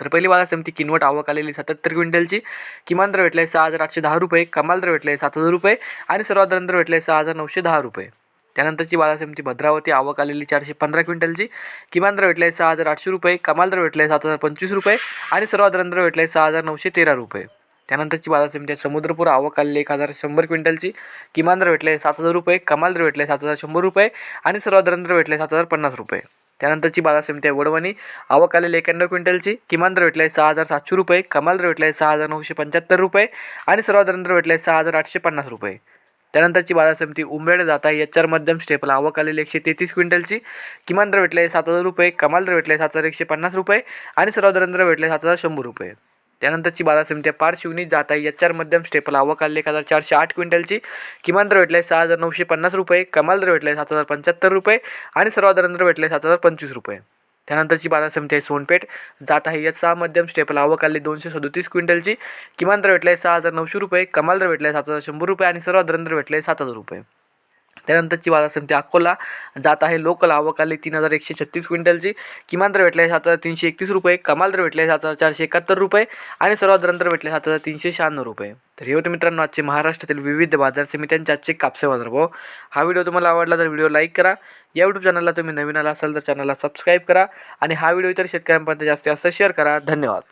तर पहिली बाजार समिती किनवट आवक आलेली सत्याहत्तर क्विंटलची. किमान दर आहे सहा हजार आठशे दहा रुपये कमाल दर भेटले सात हजार रुपये आणि सर्वात दर भेटले सहा हजार नऊशे दहा रुपये. त्यानंतरची बाजार समिती भद्रावती आवक आलेली चारशे पंधरा क्विंटलची. किमान दर आहे सहा हजार आठशे रुपये कमाल दर भेटले सात हजार पंचवीस रुपये आणि सर्वात दर भेटलाय सहा हजार नऊशे तेरा रुपये. त्यानंतरची बाजार समिती आहे समुद्रपूर आवक आलेली एक हजार शंभर क्विंटलची. किमान दर भेटले सात हजार रुपये कमाल दर भेटले सात हजार शंभर रुपये आणि सर्वात दर भेटले सात हजार पन्नास रुपये. त्यानंतरची बाजार समिती आहे वडवणी. आवक आलेली एक्याण्णव क्विंटलची. किमान दर भेटले सहा हजार सातशे रुपये. कमाल दर आहे सहा हजार नऊशे पंच्याहत्तर रुपये. आणि सर्वात दर भेटले सहा हजार आठशे पन्नास रुपये. त्यानंतरची बाजार समिती उंबेड जाता एच आर मध्यम स्टेपला आवक आलेली एकशे तेहतीस क्विंटलची. किमान दर भेटले सात हजार रुपये. कमाल दर भेटले सात हजार एकशे पन्नास रुपये. आणि सर्वात दर भेटले सात हजार शंभर रुपये. त्यानंतरची बाजार समिती आहे जात जाता एच आर मध्यम स्टेपल आवक आलेली एक हजार चारशे आठ क्विंटलची. किमान दर भेटले सहा हजार नऊशे पन्नास रुपये. कमाल दर भेटले सात हजार पंच्याहत्तर रुपये. आणि सर्वात दर भेटले सात हजार पंचवीस रुपये. त्यानंतरची बाजार समिती आहे सोनपेठ. जात आहे. या सहा मध्यम स्टेपला आवक आली दोनशे सदोतीस क्विंटलची. किमान दर भेटले सहा हजार नऊशे रुपये. कमाल दर भेटले सात हजार शंभर रुपये. आणि सर्वात दर भेटले सात हजार रुपये. त्यानंतरची बाजार समिती अकोला जात आहे. लोकल आवक आली तीन हजार एकशे छत्तीस क्विंटलची. किमान दर भेटले सात हजार तीनशे एकतीस रुपये. कमाल दर भेटले सात हजार चारशे एकाहत्तर रुपये. आणि सर्वात दर भेटले सात हजार तीनशे शहाण्णव रुपये. तर हे होते मित्रांनो आजचे महाराष्ट्रातील विविध बाजार समित्यांचे आजचे कापसे बाजारभाव हा व्हिडिओ तुम्हाला आवडला तर व्हिडिओ लाईक करा. या यूट्यूब चॅनलला तुम्ही नवीन आला असाल तर चॅनलला सबस्क्राईब करा. आणि हा व्हिडिओ इतर शेतकऱ्यांपर्यंत जास्तीत जास्त शेअर करा. धन्यवाद.